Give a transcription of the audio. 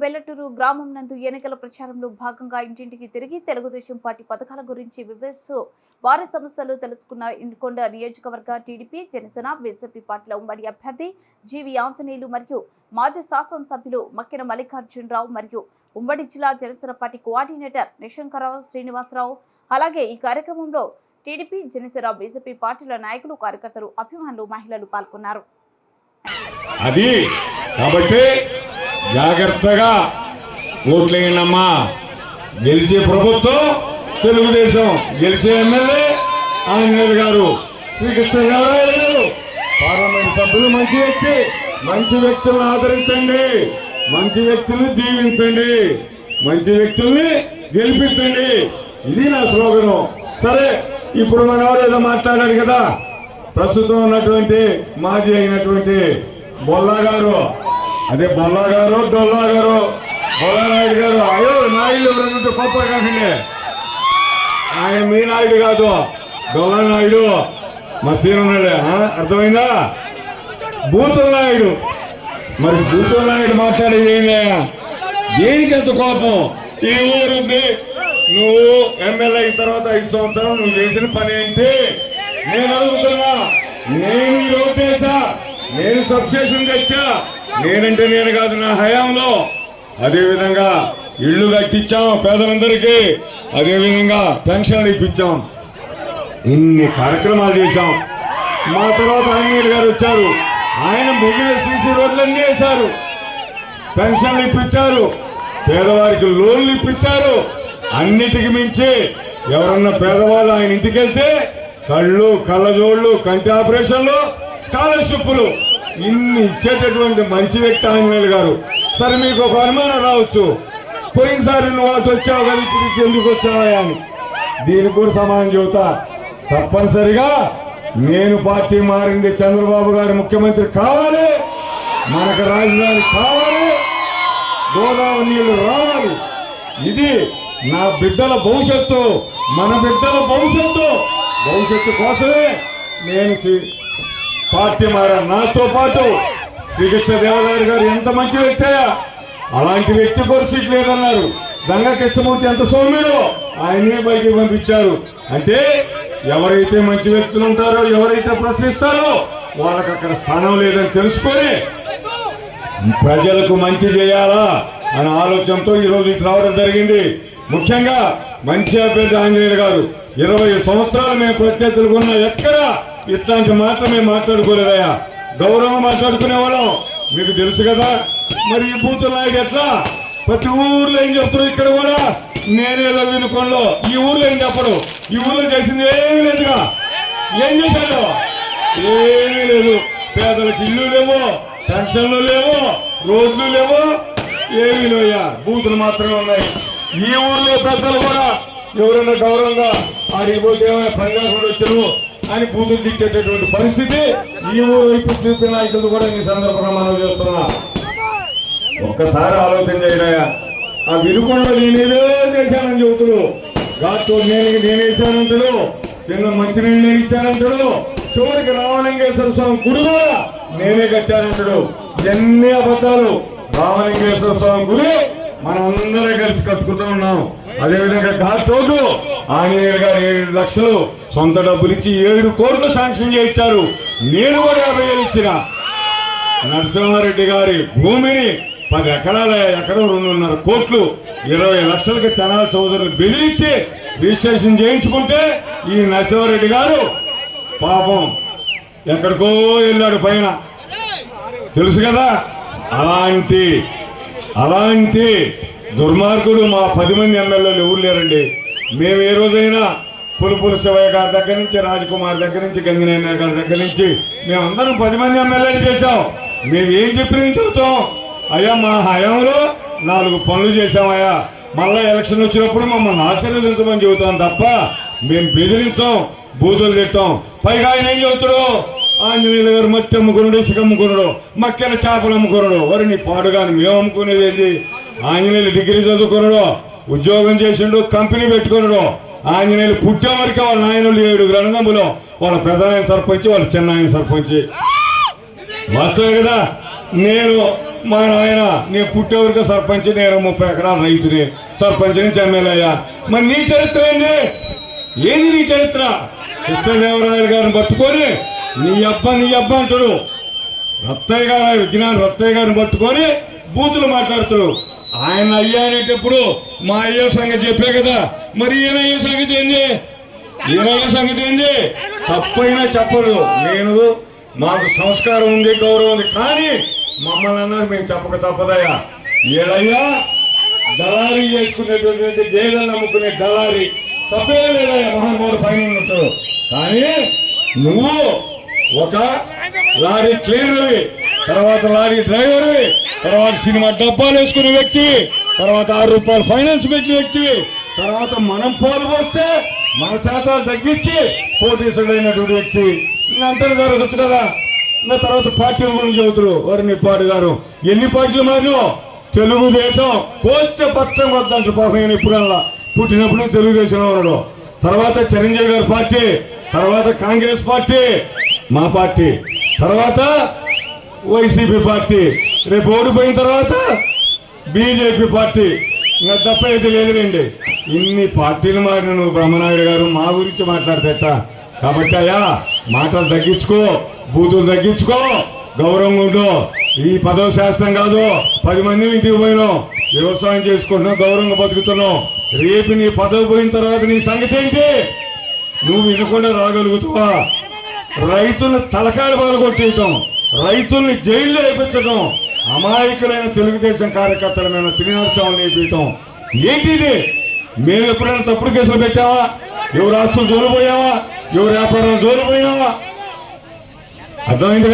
వెల్లటూరు గ్రామం నందు ఎన్నికల ప్రచారంలో భాగంగా ఇంటింటికి తిరిగి తెలుగుదేశం పార్టీ పథకాల గురించి వివరిస్తూ వారి సమస్యలు తెలుసుకున్న ఇంకొండ నియోజకవర్గ టీడీపీ జనసేన బీజేపీ పార్టీల ఉమ్మడి అభ్యర్థి జీవి ఆంజనేయులు మరియు మాజీ శాసనసభ్యులు మక్కిన మల్లికార్జునరావు మరియు ఉమ్మడి జిల్లా జనసేన పార్టీ కోఆర్డినేటర్ నిశంకరరావు శ్రీనివాసరావు. అలాగే ఈ కార్యక్రమంలో టీడీపీ జనసేన బీజేపీ పార్టీల నాయకులు కార్యకర్తలు అభిమానులు మహిళలు పాల్గొన్నారు. అది కాబట్టి జాగ్రత్తగా ఓట్లేయండమ్మా గెలిచే ప్రభుత్వం తెలుగుదేశం. గెలిచే ఎమ్మెల్యే ఆంజనేయులు గారు. శ్రీకృష్ణ గారు. పార్లమెంట్ సభ్యులు మంచి వ్యక్తి. మంచి వ్యక్తులను ఆదరించండి. మంచి వ్యక్తుల్ని దీవించండి. మంచి వ్యక్తుల్ని గెలిపించండి. ఇది నా స్లోగను. సరే ఇప్పుడు మన ఏదో మాట్లాడాడు కదా. ప్రస్తుతం ఉన్నటువంటి మాజీ అయినటువంటి బొల్లా గారు అదే బొల్లా గారు డొల్లా గారు బొల్లా నాయుడు గారు. అయ్యో నాయుడు రెండు గొప్ప కాకండి ఆయన మీ నాయుడు కాదు డొల్లా నాయుడు. మా సీనున్నాడు అర్థమైందా? భూతుల నాయుడు. మరి భూతుల నాయుడు మాట్లాడేది ఏంలే? దేనికి ఎంత కోపం? ఈ ఊరుంది. నువ్వు ఎమ్మెల్యే అయిన తర్వాత ఐదు సంవత్సరాలు నువ్వు చేసిన పని ఏంటి? నేను అడుగుతున్నా. నేను ఈ రోడ్ వేసా నేను సబ్స్టేషన్ తెచ్చా. నేనంటే నేను కాదు నా హయాంలో. అదే విధంగా ఇళ్ళు కట్టించాం పేదలందరికీ. అదే విధంగా పెన్షన్లు ఇప్పించాం. ఇన్ని కార్యక్రమాలు చేశాం. మా తర్వాత ఆంజనేయులు గారు వచ్చారు. ఆయన మిగిలిన సీసీ రోడ్లన్నీ వేశారు. పెన్షన్లు ఇప్పించారు. పేదవారికి లోన్లు ఇప్పించారు. అన్నిటికి మించి ఎవరన్నా పేదవాళ్ళు ఆయన ఇంటికి వెళ్తే కళ్ళు కళ్ళజోళ్ళు కంటి ఆపరేషన్లు స్కాలర్షిప్లు ఇన్ని ఇచ్చేటటువంటి మంచి వ్యక్తి ఆంజనేయులు గారు. సరే మీకు ఒక అనుమానం రావచ్చు. పోయినసారి నువ్వు అటు వచ్చావు కదా ఇప్పుడు ఎందుకు వచ్చావా అని. దీనికి కూడా సమానం చెబుతా. తప్పనిసరిగా నేను పార్టీ మారింది చంద్రబాబు గారు ముఖ్యమంత్రి కావాలి. మనకు రాజధాని కావాలి. గోదావరి నీళ్ళు రావాలి. ఇది నా బిడ్డల భవిష్యత్తు మన బిడ్డల భవిష్యత్తు. భవిష్యత్తు కోసమే నేను పార్టీ మారా నాతో పాటు శ్రీకృష్ణ దేవరాయలు గారు ఎంత మంచి వ్యక్తి అలాంటి వ్యక్తి పరిస్థితి లేదన్నారు. గంగా కృష్ణమూర్తి ఎంత సౌమ్యుడు ఆయనే బయటికి పంపించారు. అంటే ఎవరైతే మంచి వ్యక్తులు ఉంటారో ఎవరైతే ప్రశ్నిస్తారో వాళ్ళకి అక్కడ స్థానం లేదని తెలుసుకొని ప్రజలకు మంచి చేయాలా అనే ఆలోచనతో ఈరోజు ఇటు రావడం జరిగింది. ముఖ్యంగా మంచి అభ్యర్థి ఆంజనేయుడు గారు. ఇరవై సంవత్సరాలు మేము ప్రత్యర్థులు ఉన్న ఎక్కడ ఇట్లాంటి మాటలు మేము మాట్లాడుకోలేదయ్యా. గౌరవం మాట్లాడుకునే వాళ్ళం మీకు తెలుసు కదా మరి ఈ బూతుల నాయుడు ఎట్లా? ప్రతి ఊర్లో ఏం చెప్తున్నారు ఇక్కడ కూడా నేనే వినుకోంలో ఈ ఊర్లో ఏం చెప్పడు. ఈ ఊర్లో చేసింది ఏమీ లేదుగా. ఏం చేశాడు? ఏమీ లేదు. పేదలకు ఇల్లు లేవు పెన్షన్లు లేవో రోడ్లు లేవో ఏమీ లేవయ్యా బూతులు మాత్రమే ఉన్నాయి. ఈ ఊర్లో పెద్దలు కూడా ఎవరైనా గౌరవంగా ఆడిపోతే పని కాకుండా వచ్చారు అని బూతులు తిట్టేటటువంటి పరిస్థితి ఈ ఊరు వైపు చూపిన నాయకులు కూడా ఈ సందర్భంగా మనం చేస్తున్నా ఒక్కసారి ఆలోచన చేయడాయా ఆ వినుకొండ నేనేదో చేశానని చెబుతుడు. గాతో నేను నేనేసానంటాడు నిన్న మంచినీళ్ళు నేను ఇచ్చానంటాడు. చివరికి రామలింగేశ్వర స్వామి గుడి కూడా నేనే కట్టానంటాడు. ఎన్ని అబద్ధాలు. రామలింగేశ్వర స్వామి గుడి మనం అందరం కలిసి కట్టుకుంటూ ఉన్నాం. అదేవిధంగా విధంగా రోడ్డు ఆంజనేయులు గారు ఏడు లక్షలు సొంత డబ్బులు ఇచ్చి ఏడు కోట్లు శాంక్షన్ చేయించారు. నేను కూడా యాభై వేలు ఇచ్చిన. నరసింహారెడ్డి గారి భూమిని పది ఎకరాల ఎకరం రెండున్నర కోట్లు ఇరవై లక్షలకి తెనాల సోదరులు బెదిరించి రిజిస్ట్రేషన్ చేయించుకుంటే ఈ నరసింహారెడ్డి గారు పాపం ఎక్కడికో వెళ్ళాడు పైన. తెలుసు కదా? అలాంటి అలాంటి దుర్మార్గుడు మా పది మంది ఎమ్మెల్యేలు ఎవరు లేరండి? మేము ఏ రోజైనా పులుపుల శివయ్య గారి దగ్గర నుంచి రాజకుమార్ దగ్గర నుంచి గంగినేని గారి దగ్గర నుంచి మేమందరం పది మంది ఎమ్మెల్యేలు చేశాం. మేము ఏం చెప్పిన చెబుతాం? అయ్యా మా హయాంలో నాలుగు పనులు చేశామయ్యా. మళ్ళా ఎలక్షన్ వచ్చినప్పుడు మమ్మల్ని ఆశీర్వదించమని చెబుతాం తప్ప మేము బెదిరించాం బూతులు తిట్టాం. పైగా ఆయన ఏం చెబుతాడు? ఆంజనేయుల గారు మట్టి అమ్ముకున్నాడు ఇసుక అమ్ముకున్నాడు మక్కెల చేపలు అమ్ముకున్నాడు వరి నీ పాడుగాని మేము అమ్ముకునేది ఏంటి ఆంజనేయులు డిగ్రీ చదువుకున్నాడు ఉద్యోగం చేసిండు కంపెనీ పెట్టుకున్నాడు ఆంజనేయులు పుట్టే వాళ్ళ నాయనలు ఏడుగురు గ్రంథములు వాళ్ళ ప్రధాన సర్పంచ్ వాళ్ళ చిన్నాయన సర్పంచ్. వాస్తవే కదా నేను మా నాయన నేను పుట్టేవరకు సర్పంచ్ నేను ముప్పై ఎకరాల రైతుని సర్పంచ్ నుంచి మరి నీ చరిత్ర ఏంది? ఏది నీ చరిత్ర? కృష్ణదేవరాయలు గారిని పట్టుకొని నీ అబ్బ నీ అబ్బ అంటాడు. రత్తయ్య గారు విజ్ఞాన రత్తయ్య గారిని పట్టుకొని బూతులు మాట్లాడుతాడు ఆయన అయ్యా అనేటప్పుడు మా అయ్య సంగతి చెప్పే కదా. మరి ఈయన అయ్యే సంగతి ఏంది? ఈయన సంగతి ఏంది? తప్పైనా చెప్పదు నేను మాకు సంస్కారం ఉంది గౌరవం ఉంది కానీ మమ్మల్ని అన్నది మేము చెప్పక తప్పదయ్యా. ఏడయ్యా? దళారీ చేసుకునేటటువంటి గేదెలు నమ్ముకునే దళారీ. తప్పే లేదయ్యా మహానుభావుడు పైన ఉంటాడు కానీ నువ్వు ఒక లారీ క్లీనర్వి తర్వాత లారీ డ్రైవర్వి తర్వాత సినిమా డబ్బాలు వేసుకునే వ్యక్తి తర్వాత ఆరు రూపాయలు ఫైనాన్స్ పెట్టిన వ్యక్తి తర్వాత మనం పాలు పోస్తే మన శాతాలు తగ్గించి పోటీసుడైనటువంటి వ్యక్తి. ఇంకా అంతటి జరగచ్చు కదా? నా తర్వాత పార్టీల గురించి చదువుతారు వారిని నిప్పాడు గారు. ఎన్ని పార్టీలు మారినో? తెలుగుదేశం కోస్తే పచ్చం వద్దంటారు పాపం నేను ఎప్పుడల్లా పుట్టినప్పుడు తెలుగుదేశంలో ఉన్నాడు. తర్వాత చిరంజీవి గారి పార్టీ తర్వాత కాంగ్రెస్ పార్టీ మా పార్టీ. తర్వాత వైసీపీ పార్టీ. రేపు ఓడిపోయిన తర్వాత బీజేపీ పార్టీ. ఇంకా తప్ప అయితే లేదులేండి. ఇన్ని పార్టీలు మారిన నువ్వు బ్రహ్మనాయుడు గారు మా గురించి మాట్లాడతేట కాబట్టి అయ్యా మాటలు తగ్గించుకో బూతులు తగ్గించుకో గౌరవంగా ఉండు. ఈ పదవ శాస్త్రం కాదు పది మంది ఇంటికి పోయినాం. వ్యవసాయం చేసుకుంటున్నావు గౌరవంగా బతుకుతున్నావు రేపు నీ పదవి పోయిన తర్వాత నీ సంగతి ఏంటి? నువ్వు వినకుండా రాగలుగుతావా? రైతులను తలకాయలు పగలగొట్టేయటం రైతుల్ని జైల్లో వేయించడం అమాయకులైన తెలుగుదేశం కార్యకర్తల మీద శ్రీనివాసరావు నేర్పించడం ఏంటిది? మేము ఎప్పుడైనా తప్పుడు కేసులు పెట్టావా? ఎవరు రాష్ట్రం జోలిపోయావా? ఎవరు వ్యాపారం జోలిపోయావా? అర్థమైంది